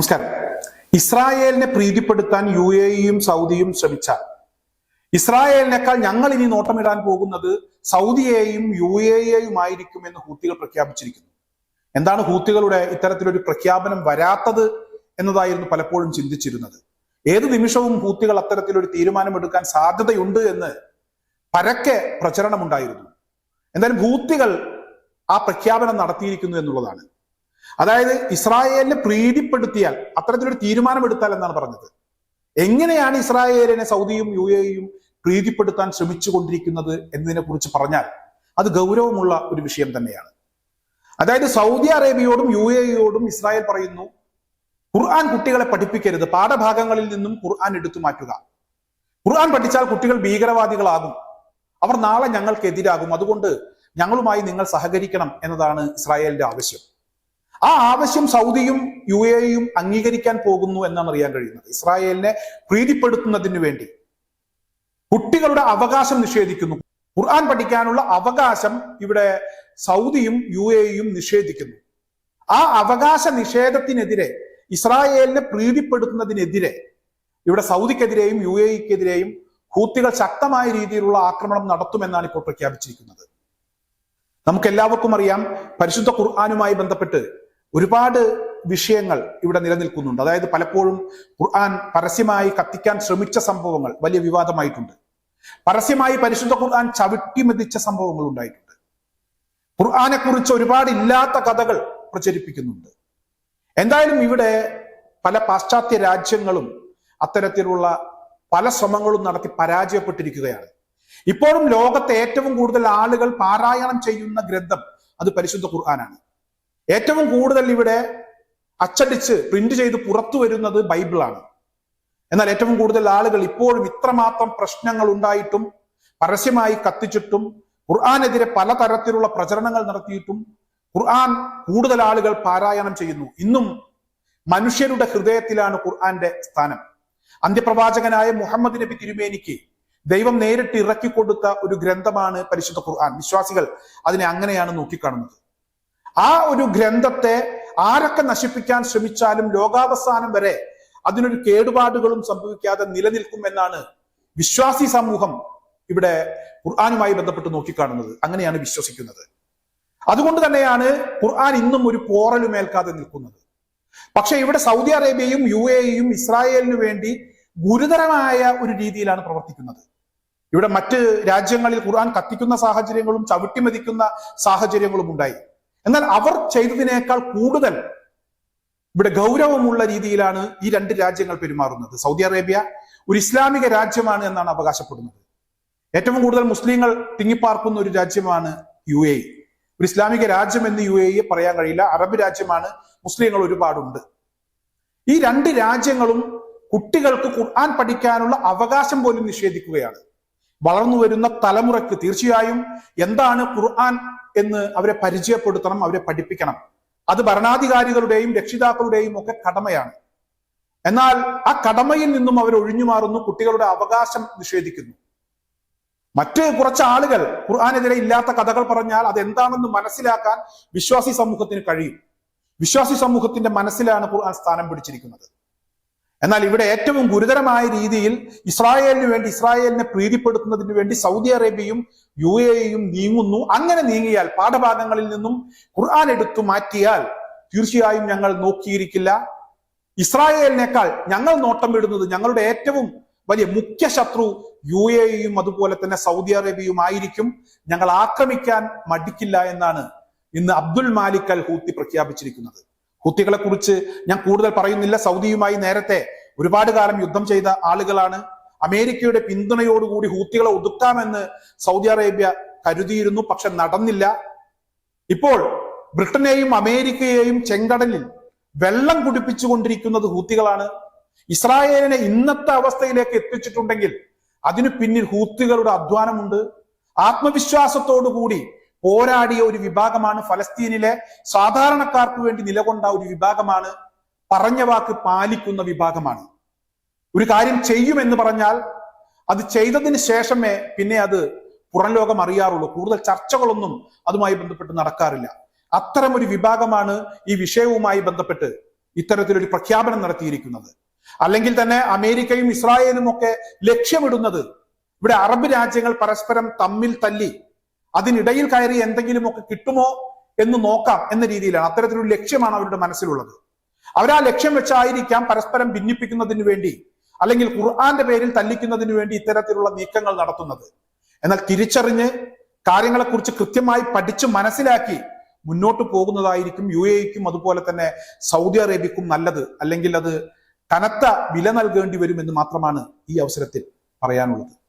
നമസ്കാരം. ഇസ്രായേലിനെ പ്രീതിപ്പെടുത്താൻ U A ഇയും സൗദിയും ശ്രമിച്ച ഇസ്രായേലിനേക്കാൾ ഞങ്ങൾ ഇനി നോട്ടമിടാൻ പോകുന്നത് സൗദിയെയും യു എ ആയിരിക്കും എന്ന് ഹൂത്തികൾ പ്രഖ്യാപിച്ചിരിക്കുന്നു. എന്താണ് ഹൂത്തികളുടെ ഇത്തരത്തിലൊരു പ്രഖ്യാപനം വരാത്തത് എന്നതായിരുന്നു പലപ്പോഴും ചിന്തിച്ചിരുന്നത്. ഏത് നിമിഷവും ഹൂത്തികൾ അത്തരത്തിലൊരു തീരുമാനമെടുക്കാൻ സാധ്യതയുണ്ട് എന്ന് പരക്കെ പ്രചരണമുണ്ടായിരുന്നു. എന്തായാലും ഹൂത്തികൾ ആ പ്രഖ്യാപനം നടത്തിയിരിക്കുന്നു എന്നുള്ളതാണ്. അതായത് ഇസ്രായേലിനെ പ്രീതിപ്പെടുത്തിയാൽ അത്തരത്തിലൊരു തീരുമാനമെടുത്താൽ എന്നാണ് പറഞ്ഞത്. എങ്ങനെയാണ് ഇസ്രായേലിനെ സൗദിയും യു എയും പ്രീതിപ്പെടുത്താൻ ശ്രമിച്ചുകൊണ്ടിരിക്കുന്നത് എന്നതിനെ കുറിച്ച് പറഞ്ഞാൽ അത് ഗൗരവമുള്ള ഒരു വിഷയം തന്നെയാണ്. അതായത് സൗദി അറേബ്യയോടും യു എയോടും ഇസ്രായേൽ പറയുന്നു ഖുർആൻ കുട്ടികളെ പഠിപ്പിക്കരുത് പാഠഭാഗങ്ങളിൽ നിന്നും ഖുർആൻ എടുത്തു മാറ്റുക. ഖുർആൻ പഠിച്ചാൽ കുട്ടികൾ ഭീകരവാദികളാകും. അവർ നാളെ ഞങ്ങൾക്കെതിരാകും അതുകൊണ്ട് ഞങ്ങളുമായി നിങ്ങൾ സഹകരിക്കണം എന്നതാണ് ഇസ്രായേലിന്റെ ആവശ്യം. ആ ആവശ്യം സൗദിയും യു എയും അംഗീകരിക്കാൻ പോകുന്നു എന്നാണ് അറിയാൻ കഴിയുന്നത്. ഇസ്രായേലിനെ പ്രീതിപ്പെടുത്തുന്നതിന് വേണ്ടി കുട്ടികളുടെ അവകാശം നിഷേധിക്കുന്നു. ഖുർആൻ പഠിക്കാനുള്ള അവകാശം ഇവിടെ സൗദിയും യു എയും നിഷേധിക്കുന്നു. ആ അവകാശ നിഷേധത്തിനെതിരെ ഇസ്രായേലിനെ പ്രീതിപ്പെടുത്തുന്നതിനെതിരെ ഇവിടെ സൗദിക്കെതിരെയും യു എക്കെതിരെയും ഹൂത്തികൾ ശക്തമായ രീതിയിലുള്ള ആക്രമണം നടത്തുമെന്നാണ് ഇപ്പോൾ പ്രഖ്യാപിച്ചിരിക്കുന്നത്. നമുക്ക് എല്ലാവർക്കും അറിയാം പരിശുദ്ധ ഖുർആാനുമായി ബന്ധപ്പെട്ട് ഒരുപാട് വിഷയങ്ങൾ ഇവിടെ നിലനിൽക്കുന്നുണ്ട്. അതായത് പലപ്പോഴും ഖുർആൻ പരസ്യമായി കത്തിക്കാൻ ശ്രമിച്ച സംഭവങ്ങൾ വലിയ വിവാദമായിട്ടുണ്ട്. പരസ്യമായി പരിശുദ്ധ ഖുർആൻ ചവിട്ടിമെതിച്ച സംഭവങ്ങൾ ഉണ്ടായിട്ടുണ്ട്. ഖുർആനെ കുറിച്ച് ഒരുപാട് ഇല്ലാത്ത കഥകൾ പ്രചരിപ്പിക്കുന്നുണ്ട്. എന്തായാലും ഇവിടെ പല പാശ്ചാത്യ രാജ്യങ്ങളും അത്തരത്തിലുള്ള പല ശ്രമങ്ങളും നടത്തി പരാജയപ്പെട്ടിരിക്കുകയാണ്. ഇപ്പോഴും ലോകത്തെ ഏറ്റവും കൂടുതൽ ആളുകൾ പാരായണം ചെയ്യുന്ന ഗ്രന്ഥം അത് പരിശുദ്ധ ഖുർആനാണ്. ഏറ്റവും കൂടുതൽ ഇവിടെ അച്ചടിച്ച് പ്രിന്റ് ചെയ്ത് പുറത്തു വരുന്നത് ബൈബിളാണ് എന്നാൽ ഏറ്റവും കൂടുതൽ ആളുകൾ ഇപ്പോഴും ഇത്രമാത്രം പ്രശ്നങ്ങൾ ഉണ്ടായിട്ടും പരസ്യമായി കത്തിച്ചിട്ടും ഖുർആാനെതിരെ പലതരത്തിലുള്ള പ്രചരണങ്ങൾ നടത്തിയിട്ടും ഖുർആൻ കൂടുതൽ ആളുകൾ പാരായണം ചെയ്യുന്നു. ഇന്നും മനുഷ്യരുടെ ഹൃദയത്തിലാണ് ഖുർആന്റെ സ്ഥാനം. അന്ത്യപ്രവാചകനായ മുഹമ്മദ് നബി തിരുമേനിക്ക് ദൈവം നേരിട്ട് ഇറക്കി കൊടുത്ത ഒരു ഗ്രന്ഥമാണ് പരിശുദ്ധ ഖുർആൻ. വിശ്വാസികൾ അതിനെ അങ്ങനെയാണ് നോക്കിക്കാണുന്നത്. ആ ഒരു ഗ്രന്ഥത്തെ ആരൊക്കെ നശിപ്പിക്കാൻ ശ്രമിച്ചാലും ലോകാവസാനം വരെ അതിനൊരു കേടുപാടുകളും സംഭവിക്കാതെ നിലനിൽക്കും എന്നാണ് വിശ്വാസി സമൂഹം ഇവിടെ ഖുർആാനുമായി ബന്ധപ്പെട്ട് നോക്കിക്കാണുന്നത്. അങ്ങനെയാണ് വിശ്വസിക്കുന്നത്. അതുകൊണ്ട് തന്നെയാണ് ഖുർആൻ ഇന്നും ഒരു പോറലുമേൽക്കാതെ നിൽക്കുന്നത്. പക്ഷെ ഇവിടെ സൗദി അറേബ്യയും യു എയും ഇസ്രായേലിനു വേണ്ടി ഗുരുതരമായ ഒരു രീതിയിലാണ് പ്രവർത്തിക്കുന്നത്. ഇവിടെ മറ്റ് രാജ്യങ്ങളിൽ ഖുർആൻ കത്തിക്കുന്ന സാഹചര്യങ്ങളും ചവിട്ടിമതിക്കുന്ന സാഹചര്യങ്ങളും ഉണ്ടായി എന്നാൽ അവർ ചെയ്തതിനേക്കാൾ കൂടുതൽ ഇവിടെ ഗൗരവമുള്ള രീതിയിലാണ് ഈ രണ്ട് രാജ്യങ്ങൾ പെരുമാറുന്നത്. സൗദി അറേബ്യ ഒരു ഇസ്ലാമിക രാജ്യമാണ് എന്നാണ് അവകാശപ്പെടുന്നത്. ഏറ്റവും കൂടുതൽ മുസ്ലിങ്ങൾ തിങ്ങിപ്പാർക്കുന്ന ഒരു രാജ്യമാണ് യു എ. ഒരു ഇസ്ലാമിക രാജ്യം എന്ന് യു എ പറയാൻ കഴിയില്ല. അറബ് രാജ്യമാണ് മുസ്ലിങ്ങൾ ഒരുപാടുണ്ട്. ഈ രണ്ട് രാജ്യങ്ങളും കുട്ടികൾക്ക് ഖുർആൻ പഠിക്കാനുള്ള അവകാശം പോലും നിഷേധിക്കുകയാണ്. വളർന്നു വരുന്ന തലമുറയ്ക്ക് തീർച്ചയായും എന്താണ് ഖുർആൻ എന്ന് അവരെ പരിചയപ്പെടുത്തണം അവരെ പഠിപ്പിക്കണം. അത് ഭരണാധികാരികളുടെയും രക്ഷിതാക്കളുടെയും ഒക്കെ കടമയാണ്. എന്നാൽ ആ കടമയിൽ നിന്നും അവർ ഒഴിഞ്ഞു മാറുന്നു കുട്ടികളുടെ അവകാശം നിഷേധിക്കുന്നു. മറ്റ് കുറച്ച് ആളുകൾ ഖുർആാനെതിരെ ഇല്ലാത്ത കഥകൾ പറഞ്ഞാൽ അത് എന്താണെന്ന് മനസ്സിലാക്കാൻ വിശ്വാസി സമൂഹത്തിന് കഴിയും. വിശ്വാസി സമൂഹത്തിന്റെ മനസ്സിലാണ് ഖുർആൻ സ്ഥാനം പിടിച്ചിരിക്കുന്നത്. എന്നാൽ ഇവിടെ ഏറ്റവും ഗുരുതരമായ രീതിയിൽ ഇസ്രായേലിന് വേണ്ടി ഇസ്രായേലിനെ പ്രീതിപ്പെടുത്തുന്നതിന് വേണ്ടി സൗദി അറേബ്യയും യു എയും നീങ്ങുന്നു. അങ്ങനെ നീങ്ങിയാൽ പാഠഭാഗങ്ങളിൽ നിന്നും ഖുർആൻ എടുത്തു മാറ്റിയാൽ തീർച്ചയായും ഞങ്ങൾ നോക്കിയിരിക്കില്ല. ഇസ്രായേലിനേക്കാൾ ഞങ്ങൾ നോട്ടം ഇടുന്നത് ഞങ്ങളുടെ ഏറ്റവും വലിയ മുഖ്യ ശത്രു യു എയും അതുപോലെ തന്നെ സൗദി അറേബ്യയും ആയിരിക്കും. ഞങ്ങൾ ആക്രമിക്കാൻ മടിക്കില്ല എന്നാണ് ഇന്ന് അബ്ദുൽ മാലിക് അൽ ഹൂത്തി പ്രഖ്യാപിച്ചിരിക്കുന്നത്. ഹൂത്തികളെ കുറിച്ച് ഞാൻ കൂടുതൽ പറയുന്നില്ല. സൗദിയുമായി നേരത്തെ ഒരുപാട് കാലം യുദ്ധം ചെയ്ത ആളുകളാണ്. അമേരിക്കയുടെ പിന്തുണയോടുകൂടി ഹൂത്തികളെ ഒതുക്കാമെന്ന് സൗദി അറേബ്യ കരുതിയിരുന്നു പക്ഷെ നടന്നില്ല. ഇപ്പോൾ ബ്രിട്ടനെയും അമേരിക്കയെയും ചെങ്കടലിൽ വെള്ളം കുടിപ്പിച്ചുകൊണ്ടിരിക്കുന്നത് ഹൂത്തികളാണ്. ഇസ്രായേലിനെ ഇന്നത്തെ അവസ്ഥയിലേക്ക് എത്തിച്ചിട്ടുണ്ടെങ്കിൽ അതിനു പിന്നിൽ ഹൂത്തികളുടെ അധ്വാനമുണ്ട്. ആത്മവിശ്വാസത്തോടു കൂടി പോരാടിയ ഒരു വിഭാഗമാണ് ഫലസ്തീനിലെ സാധാരണക്കാർക്ക് വേണ്ടി നിലകൊണ്ട ഒരു വിഭാഗമാണ് പറഞ്ഞ വാക്ക് പാലിക്കുന്ന വിഭാഗമാണ്. ഒരു കാര്യം ചെയ്യുമെന്ന് പറഞ്ഞാൽ അത് ചെയ്തതിന് ശേഷമേ പിന്നെ അത് പുറം ലോകം അറിയാറുള്ളൂ. കൂടുതൽ ചർച്ചകളൊന്നും അതുമായി ബന്ധപ്പെട്ട് നടക്കാറില്ല. അത്തരം ഒരു വിഭാഗമാണ് ഈ വിഷയവുമായി ബന്ധപ്പെട്ട് ഇത്തരത്തിലൊരു പ്രഖ്യാപനം നടത്തിയിരിക്കുന്നത്. അല്ലെങ്കിൽ തന്നെ അമേരിക്കയും ഇസ്രായേലും ഒക്കെ ലക്ഷ്യമിടുന്നത് ഇവിടെ അറബ് രാജ്യങ്ങൾ പരസ്പരം തമ്മിൽ തല്ലി അതിനിടയിൽ കയറി എന്തെങ്കിലുമൊക്കെ കിട്ടുമോ എന്ന് നോക്കാം എന്ന രീതിയിലാണ്. അത്തരത്തിലൊരു ലക്ഷ്യമാണ് അവരുടെ മനസ്സിലുള്ളത്. അവരാ ലക്ഷ്യം വെച്ചായിരിക്കാം പരസ്പരം ഭിന്നിപ്പിക്കുന്നതിന് വേണ്ടി അല്ലെങ്കിൽ ഖുർആന്റെ പേരിൽ തല്ലിക്കുന്നതിന് വേണ്ടി ഇത്തരത്തിലുള്ള നീക്കങ്ങൾ നടത്തുന്നത്. എന്നാൽ തിരിച്ചറിഞ്ഞ് കാര്യങ്ങളെക്കുറിച്ച് കൃത്യമായി പഠിച്ച് മനസ്സിലാക്കി മുന്നോട്ട് പോകുന്നതായിരിക്കും യു എക്കും അതുപോലെ തന്നെ സൗദി അറേബ്യക്കും നല്ലത്. അല്ലെങ്കിൽ അത് കനത്ത വില നൽകേണ്ടി വരുമെന്ന് മാത്രമാണ് ഈ അവസരത്തിൽ പറയാനുള്ളത്.